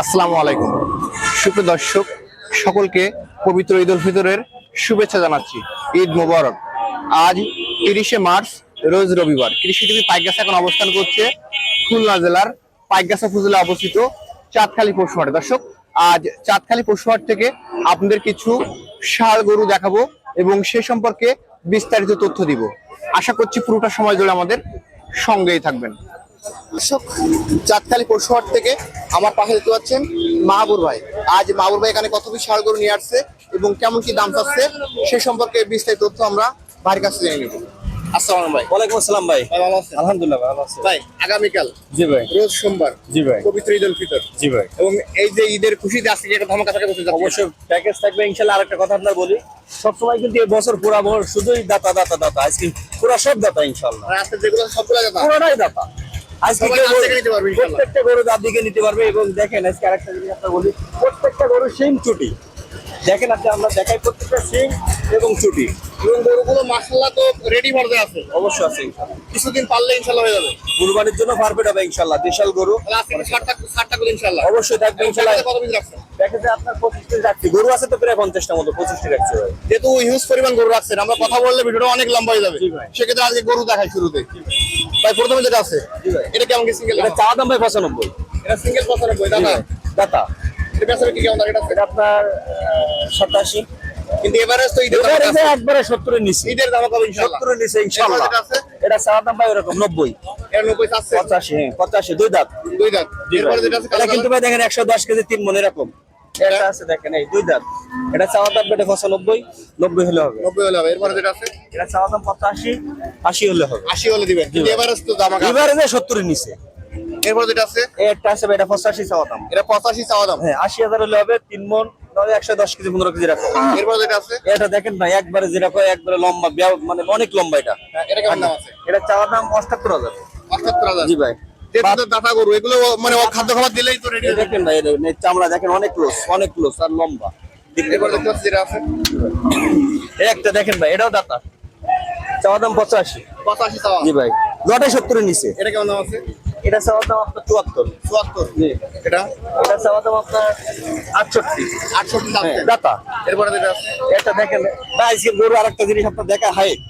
আসসালামু আলাইকুম। সুপ্রিয় দর্শক, সকলকে পবিত্র ঈদ উল ফিতরের শুভেচ্ছা জানাচ্ছি। ঈদ মোবারক। আজ তিরিশে মার্চ, রোজ রবিবার। কৃষি টিভি পাইকগাছা এখন অবস্থান করছে খুলনা জেলার পাইকগাছা উপজেলা অবস্থিত চাঁদখালী পশুহাটে দর্শক, আজ চাঁদখালী পশুহাট থেকে আপনাদের কিছু ষাড় গরু দেখাবো এবং সে সম্পর্কে বিস্তারিত তথ্য দিব। আশা করছি পুরোটা সময় ধরে আমাদের সঙ্গেই থাকবেন। দর্শক চাঁদখালী পশুহাট থেকে আমার পাশে দেখতে পাচ্ছেন মাহাবুর ভাই। আজ মাহাবুর ভাই এখানে কত পিস ষাঁড় গরু নিয়ে আসছে এবং কেমন কি দাম চাচ্ছে সে সম্পর্কে বিস্তারিত তথ্য আমরা ভাইয়ের কাছে জেনে নিব। আসসালাম ভাই। ওয়ালাইকুম আসসালাম ভাই। ভালো আছেন? আলহামদুলিল্লাহ ভালো আছি। ভাই আগামীকাল জি ভাই। রোজ সোমবার জি ভাই। পবিত্র ঈদ উল ফিতর। জি ভাই। এবং এই যে ঈদের খুশিতে আজকে একটা ধামাকা থাকে বলতে অবশ্যই প্যাকেজ থাকবে আরেকটা কথা আপনার বলি। সবসময় কিন্তু এই বছর পুরা ভোর শুধুই দাতা দাতা দাতা। আজকে পুরা সব দাতা আজকে যেগুলো সবগুলো যাবে পুরোটাই দাতা। আজকে প্রত্যেকটা গরু দাঁত দিকে নিতে পারবে এবং দেখেন আজকে আরেকটা জিনিস আপনার বলি প্রত্যেকটা গরু সেম চুটি। দেখেন আপনি আমরা দেখাই প্রত্যেকটা সিং এবং চুটি এবং গরুগুলো মাসাল্লাহ তো রেডি ভরতে আছে। অবশ্যই আছে। কিছুদিন পারলে ইনশাল্লাহ হয়ে যাবে। কুরবানির জন্য পারফেক্ট হবে ইনশাল্লাহ বিশাল গরু। ষাটটা করে ইনশাল্লাহ অবশ্যই থাকবে ইনশাল্লাহ কত পিস রাখছেন? দেখেন আপনার পঁচিশ পিস রাখছি। গরু আছে তো প্রায় পঞ্চাশটা মতো পঁচিশটি রাখছে যেহেতু হিউজ পরিমাণ গরু রাখছেন আমরা কথা বললে ভিডিওটা অনেক লম্বা হয়ে যাবে। সেক্ষেত্রে আজকে গরু দেখাই শুরুতে। ভাই। প্রথমে যেটা আছে এটা কেমন কি সিঙ্গেল এটা চা দাম ভাই পঁচানব্বই। এটা সিঙ্গেল পঁচানব্বই দাদা দাতা? এটা বেচারে কি কেমন এটা এটা আপনার সাতাশি। কিন্তু এভারেজ তো ঈদের আছে। একবারে সত্তরের নিচে। ঈদের দাম কবে ইনশাল্লাহ সত্তরের নিচে আছে? এটা দাম ভাই নব্বই। এটা নব্বই চাচ্ছে পঁচাশি হ্যাঁ পঁচাশি দুই দাঁত। দুই দাঁত। এরপরে যেটা আছে এটা কিন্তু ভাই দেখেন একশো দশ কেজি তিন মন এরকম। এটা? আছে দেখেন এই দুই দাঁত। এটা চাওয়া দাম এটা পঁচানব্বই নব্বই হলে হবে। নব্বই হলে হবে। এরপরে যেটা আছে? এটা চাওয়া দাম পঁচাশি আশি হলে হবে। আশি হলে দিবেন। কিন্তু এভারেজ তো দাম আছে। এবারে যে সত্তরের নিচে। এরপরে যেটা আছে? একটা আছে ভাই, এটা পঁচাশি চাওয়া দাম এটা পঁচাশি চাওয়া দাম হ্যাঁ আশি হাজার হলে হবে তিন মন। তাহলে একশো দশ কেজি পনেরো কেজি রাখো। এরপরে যেটা আছে? এটা দেখেন ভাই একবারে যেরকম একবারে লম্বা মানে অনেক লম্বা এটা। হ্যাঁ, এটা কেমন দাম আছে? এটা চাওয়ার দাম অষ্টাত্তর হাজার। আটাত্তর হাজার? জি ভাই। দাতা গরু এগুলো মানে খাদ্য খাবার দিলেই তো রেডি দেখেন ভাই চামড়া দেখেন অনেক ক্লোজ অনেক ক্লোজ আর লম্বা। একটা দেখেন ভাই এটাও দাতা। চাওয়ার দাম পঁচাশি। পঁচাশি চাওয়া। জি ভাই। লটাই সত্তরের নিচে। এটা কেমন দাম আছে? এটা দাম আপনার চুয়াত্তর। চুয়াত্তর। এটা? এটা দাম আপনার আটষট্টি। আটষট্টি হ্যাঁ, দাতা? এরপরে যেটা এটা দেখেন বা আজকে গরু আরেকটা জিনিস আপনার দেখা হাইট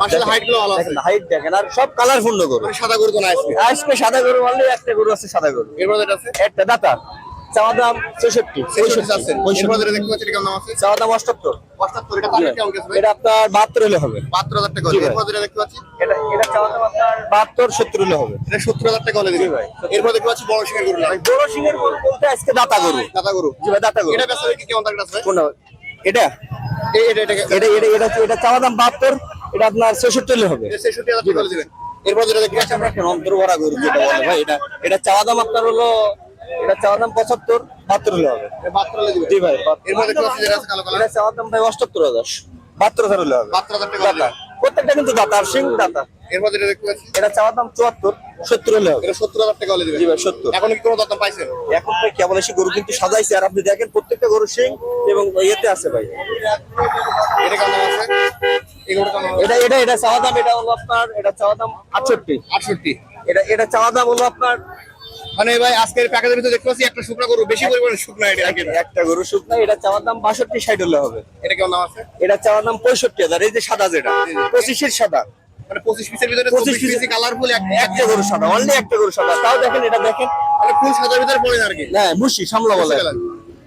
মার্শাল হাইটগুলো ভালো আছে। হাইট দেখেন আর সব কালারফুল গরু। মানে সাদা গরু তো না আজকে আজকে সাদা গরু মারলে একটা গরু আছে সাদা গরু। এরপরে যেটা আছে? একটা দাতা। চাওয়া দাম চৌষট্টি ছেষট্টি চাচ্ছে এরপরে দেখতে পাচ্ছি এটা কেমন আছে? চাওয়া দাম অষ্টাত্তর। এটা কেমন এটা আপনার বাহাত্তর হলে হবে। বাহাত্তর হাজার টাকা জি ভাই। দেখতে পাচ্ছি? এটা এটা চাওয়া দাম আপনার বাহাত্তর সত্তর হলে হবে। এটা সত্তর হাজার টাকা হলে ভাই। এরপর দেখতে পাচ্ছি বড় সিংহের গরু ভাই বড় সিংহের গরু বলতে আজকে দাতা গরু। দাতা গরু। জি ভাই দাতা গরু। এটা বেচা কি কেমন দাম আছে ভাই? কোনটা এটা? এটা এটা এটা এটা এটা এটা চাওয়া দাম বাহাত্তর এটা আপনার ছেষট্টি হলে হবে। ছেষট্টি হাজার টাকা হলে দিবেন। এরপর যেটা দেখতে পাচ্ছি আমরা অন্তর্ভরা গরু যেটা বলে ভাই এটা এটা চাওয়া দাম আপনার হলো এটা চাওয়া দাম পঁচাত্তর বাহাত্তর হলে হবে। বাহাত্তর হলে জি ভাই আছে কালো কালার? এটা চাওয়া দাম ভাই অষ্টাত্তর হাজার। বাহাত্তর হাজার হলে হবে। বাহাত্তর হাজার টাকা প্রত্যেকটা কিন্তু দাতা আর সিং দাতা। এরপর যেটা দেখতে পাচ্ছি। এটা চাওয়া দাম চুয়াত্তর সত্তর হলে হবে। এটা সত্তর হাজার টাকা হলে দিবেন জি ভাই সত্তর। এখন কি কোনো দাম পাইছেন? এখন ভাই কেবল এসে গরু কিন্তু সাজাইছে আর আপনি দেখেন প্রত্যেকটা গরু সিং এবং ইয়েতে আছে ভাই। এটা কেমন আছে? এটা এটা এটা চাওয়া দাম এটা হলো আপনার এটা চাওয়া দাম আটষট্টি। আটষট্টি। এটা এটা চাওয়া দাম হলো আপনার মানে ভাই আজকের প্যাকেজের ভিতরে দেখতে পাচ্ছি একটা শুকনা গরু বেশি পরিমাণে শুকনা এটা একটা গরু শুকনা এটা চাওয়া দাম বাষট্টি ষাট হলে হবে। এটা কেমন দাম আছে? এটা চাওয়া দাম পঁয়ষট্টি হাজার এই যে সাদা যেটা পঁচিশের সাদা। মানে পঁচিশ পিসের ভিতরে 25 পঁচিশ পিসি কালারফুল একটা গরু সাদা অনলি একটা গরু সাদা। তাও দেখেন এটা দেখেন। মানে ফুল সাদার ভিতরে পড়ে না আর কি? হ্যাঁ মুশি সামলা বলে।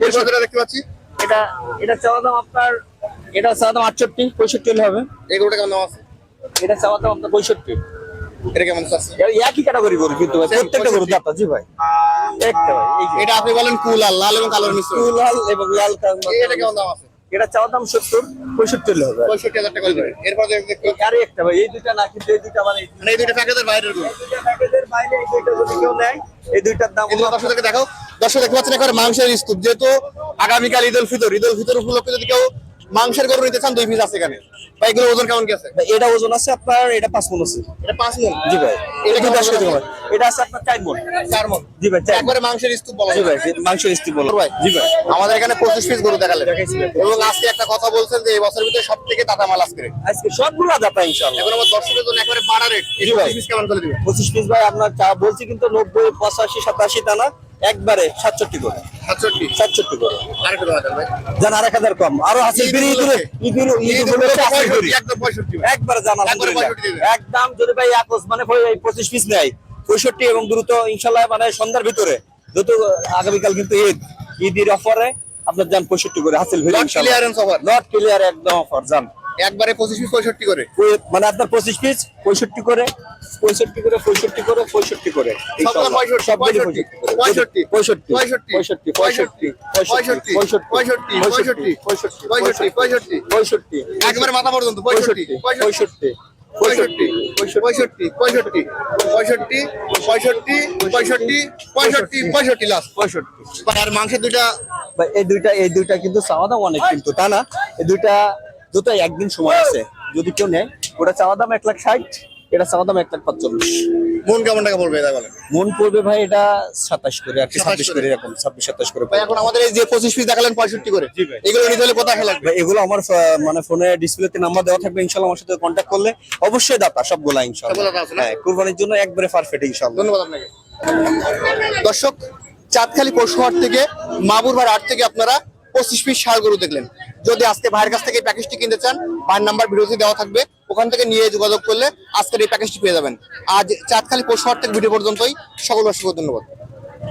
এরপর যেটা দেখতে পাচ্ছি? এটা এটা চাওয়া দাম আপনার এটা চাওয়া দাম আটষট্টি পঁয়ষট্টি হলে হবে। এই গরুটা কেমন দাম আছে? এটা চাওয়া দাম আপনার পঁয়ষট্টি। এটা কেমন একই ক্যাটাগরি গরু কিন্তু ভাই প্রত্যেকটা গরু 65 দাতা জি ভাই। একটা ভাই এটা আপনি বলেন কুল লাল এবং কালোর মিশ্রণ। লাল এবং লাল কালার এটা কেমন দাম আছে? এটা চাওয়া দাম সত্তর পঁয়ষট্টি হলে হবে। পঁয়ষট্টি হাজার টাকা এরপর আরে একটা ভাই এই দুইটা না কিন্তু এই দুইটা মানে এই মানে এই দুইটা প্যাকেজের বাইরের প্যাকেজের বাইরে এই দুইটা যদি কেউ নেয়। এই দুইটার দাম দর্শকদেরকে দেখাও। দর্শক দেখতে পাচ্ছেন একবার মাংসের স্তূপ। যেহেতু আগামীকাল ঈদ উল ফিতর। ঈদ উল ফিতর উপলক্ষে যদি কেউ মাংসের গরু নিতে চান দুই পিস আছে এখানে। ভাই এগুলো ওজন কেমন কি আছে? এটা ওজন আছে আপনার এটা পাঁচ মন আছে। এটা পাঁচ মন? জি ভাই। এটা কেমন দশ কেজি এটা আছে আপনার চার মন। চার মন। জি ভাই চার একবারে মাংসের স্তূপ বলা জি ভাই মাংসের স্টিক বলো ভাই জি ভাই। আমাদের এখানে পঁচিশ পিস গরু দেখালেন। এবং আজকে একটা কথা বলছেন যে এই বছরের ভিতরে সব থেকে দাদা মাল আজকে। আজকে সবগুলো দাতা ইনশাআল্লাহ। এখন আমার দর্শকের জন্য একবারে বাড়া রেট। জি ভাই। পঁচিশ পিস কেমন করে দিবেন পঁচিশ পিস ভাই আপনার চা বলছি কিন্তু নব্বই পঁচাশি সাতাশি দানা। একবারে সাতষট্টি করে সাতষট্টি সাতষট্টি করে আরেকটা দাম ভাই জান আর এক হাজার কম আরও হাসিল ঈদ ঈদ উপলক্ষে। ঈদ ঈদ ঈদ উপলক্ষে উপলক্ষে হাসিল বিড়ি। একদম পঁয়ষট্টি ভাই। একবার জান আলহামদুলিল্লাহ। 65 দিবেন। একদম যদি ভাই একশ মানে পঁচিশ পিস নেয় পঁয়ষট্টি এবং দ্রুত ইনশাল্লাহ মানে সন্ধ্যার ভিতরে দ্রুত আগামীকাল কিন্তু ঈদ ঈদের অফারে আপনার যান পঁয়ষট্টি করে হাসিল। নট ক্লিয়ার একদম অফার যান একবারে পঁচিশ পিস পঁয়ষট্টি করে মানে আপনার পঁচিশ পিস পঁয়ষট্টি করে পঁয়ষট্টি করে পঁয়ষট্টি করে পঁয়ষট্টি করে সবগুলো ইনশাল্লাহ। 65, সবগুলো 65, পঁয়ষট্টি পঁয়ষট্টি পঁয়ষট্টি পঁয়ষট্টি পঁয়ষট্টি পঁয়ষট্টি, পঁয়ষট্টি, পঁয়ষট্টি পঁয়ষট্টি, পঁয়ষট্টি। পঁয়ষট্টি একবারে মাথা পর্যন্ত পঁয়ষট্টি পঁয়ষট্টি পঁয়ষট্টি পঁয়ষট্টি পঁয়ষট্টি পঁয়ষট্টি পঁয়ষট্টি পঁয়ষট্টি পঁয়ষট্টি পঁয়ষট্টি লাস্ট পঁয়ষট্টি আর মাংসের দুইটা বা এই দুইটা এই দুইটা কিন্তু চাওয়া দাম অনেক কিন্তু তা না এই দুইটা দুটো একদিন সময় আছে। যদি কেউ নেয় ওটা চাওয়া দাম এক লাখ ষাট এটা চাওয়া দাম এক লাখ পাঁচচল্লিশ। মন কেমন টাকা পড়বে তাই বলেন? মন পড়বে ভাই এটা সাতাশ করে আর কি ছাব্বিশ করে। এরকম ছাব্বিশ সাতাশ করে ভাই এখন আমাদের এই যে পঁচিশ পিস দেখালেন পঁয়ষট্টি করে। এগুলো নিতে হলে কোথায় লাগবে এগুলো আমার মানে ফোনে ডিসপ্লেতে নাম্বার দেওয়া থাকবে ইনশাল্লাহ আমার সাথে কন্ট্যাক্ট করলে। অবশ্যই দাতা সবগুলা ইনশাল্লাহ। সবগুলা দাতা হ্যাঁ কুরবানির জন্য একবারে পারফেক্ট ইনশাল্লাহ। ধন্যবাদ আপনাকে। দর্শক চাঁদখালি পরশু পশুহাট থেকে মাবুর ভাই হাট থেকে আপনারা পঁচিশ পিস সার গরু দেখলেন। যদি আজকে ভাইয়ের কাছ থেকে এই প্যাকেজটি কিনতে চান, ভাইয়ের নাম্বার ভিডিওতে দেওয়া থাকবে। ওখান থেকে নিয়ে যোগাযোগ করলে আজকের এই প্যাকেজটি পেয়ে যাবেন। আজ চাঁদখালি পশুহাট থেকে ভিডিও পর্যন্তই। সকল অসংখ্য ধন্যবাদ।